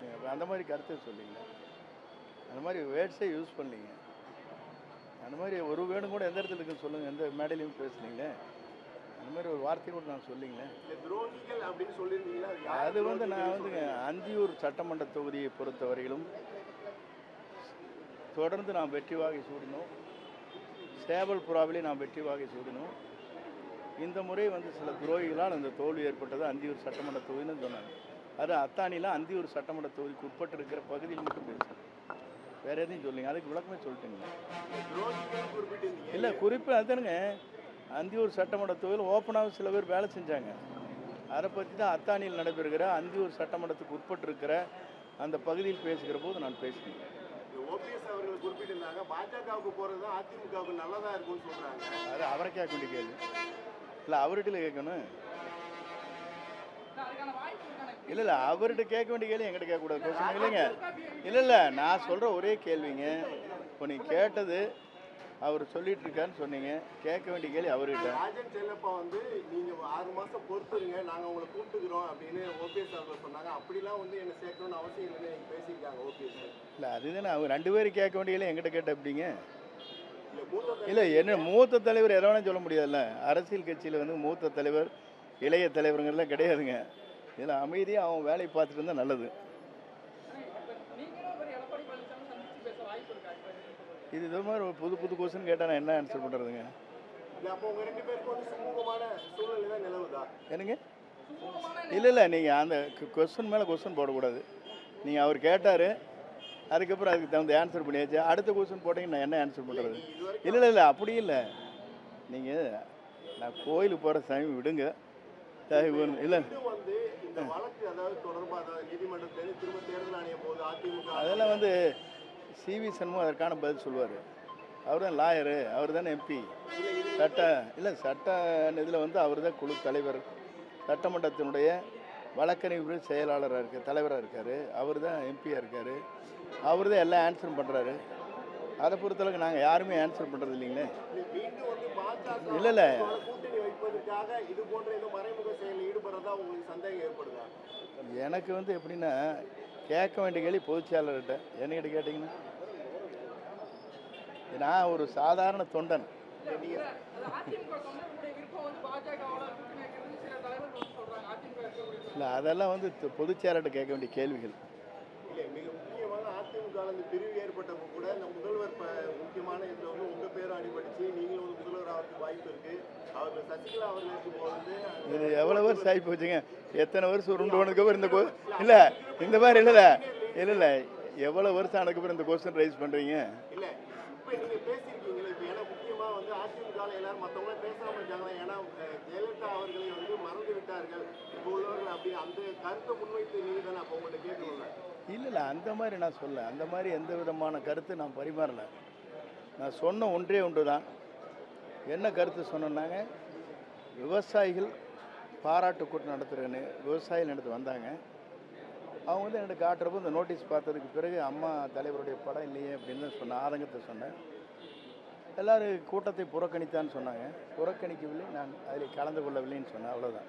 பேசுனீங்க அப்ப அந்த மாதிரி கருத்தை சொல்லிங்க. அந்த மாதிரி வேர்ட்ஸே யூஸ் பண்ணீங்க. அந்த மாதிரி ஒரு வேணும் கூட எந்த இடத்துல இருக்குன்னு சொல்லுங்கள் எந்த மேடையிலையும் பேசுனீங்களே. அந்த மாதிரி ஒரு வார்த்தை கூட நான் சொல்லிங்களேன். துரோகிகள் அப்படின்னு சொல்லியிருந்தீங்களா? அது வந்து நான் வந்துங்க அந்தியூர் சட்டமன்ற தொகுதியை பொறுத்தவரையிலும் தொடர்ந்து நாம் வெற்றி வாகை சூடினோம். சேவல் புறாவிலே நாம் வெற்றி வாகை சூடினோம். இந்த முறை வந்து சில துரோகிகளால் அந்த தோல்வி ஏற்பட்டது அந்தியூர் சட்டமன்ற தொகுதின்னு சொன்னாங்க. அது அத்தானியில் அந்தியூர் சட்டமன்ற தொகுதிக்கு உட்பட்டு இருக்கிற பகுதியில் மட்டும் பேசுகிறேன் வேற எதையும் சொல்லுங்க. அதுக்கு விளக்கமே சொல்லிட்டுங்க. இல்லை குறிப்பு அதுதானுங்க. அந்தியூர் சட்டமன்ற தொகுதியில் ஓப்பனாக சில பேர் வேலை செஞ்சாங்க. அதை பற்றி தான் அத்தானியில் நடைபெறுகிற அந்தியூர் சட்டமன்றத்துக்கு உட்பட்டு இருக்கிற அந்த பகுதியில் பேசுகிற போது நான் பேசினேன். ஓபிஎஸ் அவர்கள் குறிப்பிட்டிருந்தாங்க பாஜகவுக்கு போறது தான் அதிமுகவுக்கு நல்லதா இருக்கும்னு சொல்றாங்க. அது அவரை கேட்க வேண்டிய கேள்வி. இல்லை அவர்கிட்ட கேட்கணும். இல்லை இல்லை அவர்கிட்ட கேட்க வேண்டிய கேள்வி என்கிட்ட கேட்கக்கூடாது கொஸ்டின் இல்லைங்க. இல்லை இல்லை நான் சொல்கிற ஒரே கேள்விங்க. இப்போ நீ கேட்டது அவர் சொல்லிட்டு இருக்காருன்னு சொன்னீங்க. கேட்க வேண்டிய கேள்வி அவர்கிட்ட. ராஜன் செல்லப்பா வந்து நீங்க ஆறு மாசம் பொறுத்துருங்க நாங்க உங்களை கூப்பிட்டுக்கிறோம் அப்படின்னு ஓபிஎஸ் அவர்கள் சொன்னாங்க. அப்படிலாம் வந்து என்ன சேர்க்கணும்னு அவசியம் இல்லைன்னு பேசியிருக்காங்க ஓபிஎஸ் இல்லை அதுதானே அவங்க ரெண்டு பேரும் கேட்க வேண்டிய கேள்வி என்கிட்ட கேட்ட எப்படிங்க? இல்ல என்ன மூத்த தலைவர் எதை வேணாலும் சொல்ல முடியாதுல்ல. அரசியல் கட்சியில் வந்து மூத்த தலைவர் இளைய தலைவருங்கிறதுலாம் கிடையாதுங்க. இதில் அமைதியாக அவன் வேலையை பார்த்துட்டு இருந்தால் நல்லது. இது இது மாதிரி ஒரு புது புது கொஸ்டின் கேட்டால் நான் என்ன ஆன்சர் பண்ணுறதுங்க என்னங்க? இல்லை இல்லை நீங்கள் அந்த கொஸ்டின் மேலே கொஸ்டின் போடக்கூடாது. நீங்கள் அவர் கேட்டார் அதுக்கப்புறம் அதுக்கு தகுந்த ஆன்சர் பண்ணியாச்சு. அடுத்த கொஸ்டின் போட்டீங்கன்னா நான் என்ன ஆன்சர் பண்ணுறது இல்லை இல்லை இல்லை அப்படி இல்லை. நீங்கள் நான் கோயிலுக்கு போகிற சாமி விடுங்க. இல்லை. வந்து போது அதிமுக அதெல்லாம் வந்து சிவி சண்முகம் அதற்கான பதில் சொல்லுவார். அவர் தான் லாயரு அவர் தானே எம்பி. சட்ட இல்லை சட்ட இதில் வந்து அவர் தான் குழு தலைவர். சட்டமன்றத்தினுடைய வழக்கறிஞர் செயலாளராக இருக்க தலைவராக இருக்கார். அவர் தான் எம்பியாக இருக்கார். அவர் தான் எல்லாம் ஆன்சரும் பண்ணுறாரு அதை பொறுத்தளவுக்கு நாங்கள் யாருமே ஆன்சர் பண்ணுறது இல்லைங்களே. மீண்டும் வந்து பாஜக இல்ல, இல்ல. கூட்டணி வைப்பதற்காக இது போன்ற ஏதோ மறைமுக செயலில் ஈடுபடுறதா உங்களுக்கு சந்தேகம் ஏற்படுதா? எனக்கு வந்து எப்படின்னா கேட்க வேண்டிய கேள்வி பொதுச் செயலாளர்கிட்ட என்னகிட்ட கேட்டிங்கன்னா? நான் ஒரு சாதாரண தொண்டன். இல்லை அதெல்லாம் வந்து து- பொதுச் செயலாளர்கிட்ட கேட்க வேண்டிய கேள்விகள். அதிமுக இந்த பிரிவு ஏற்பட்டப்போ கூட இந்த முதல்வர் முக்கியமான இதில் வந்து உங்க பேரும் அடிபடிச்சு நீங்களும் வந்து முதல்வர் ஆகிறதுக்கு வாய்ப்பு இருக்கு. அவர் சசிகலா அவர்களுக்கு போகிறது இது எவ்வளோ வருஷம் ஆகி போச்சுங்க? எத்தனை வருஷம் உருண்டு போனதுக்கப்புறம் இந்த கோ இல்லை இந்த மாதிரி இல்லை இல்லை இல்லை எவ்வளோ வருஷம் ஆனதுக்கப்புறம் இந்த கொஸ்டின் ரைஸ் பண்ணுறீங்க இல்ல இப்ப நீங்க பேசியிருக்கீங்களே இப்ப ஏன்னா முக்கியமா வந்து அதிமுக ல எல்லாரும் மத்தவங்க பேசாம இருக்காங்க ஏன்னா ஜெயலலிதா அவர்களை வந்து மறந்து விட்டார்கள். இப்போ உள்ளவர்கள் அப்படி அந்த கருத்தை முன்வைத்து நீங்க தானே அப்போ உங்கள்ட்ட கேட்கணும்ல? இல்லை இல்லை அந்த மாதிரி நான் சொல்ல அந்த மாதிரி எந்த விதமான கருத்து நான் பரிமாறல. நான் சொன்ன ஒன்றே ஒன்று தான் என்ன கருத்து சொன்னேன்னாங்க? விவசாயிகள் பாராட்டு கூட்டம் நடத்துகிறேன்னு விவசாயிகள் நடத்து வந்தாங்க. அவங்க வந்து எனக்கு காட்டுறப்போ இந்த நோட்டீஸ் பார்த்ததுக்கு பிறகு அம்மா தலைவருடைய படம் இல்லையே அப்படின்னு தான் சொன்னேன் ஆதங்கத்தை சொன்னேன். எல்லோரும் கூட்டத்தை புறக்கணித்தான்னு சொன்னாங்க. புறக்கணிக்கவில்லை நான் அதில் கலந்து கொள்ளவில்லைன்னு சொன்னேன் அவ்வளோதான்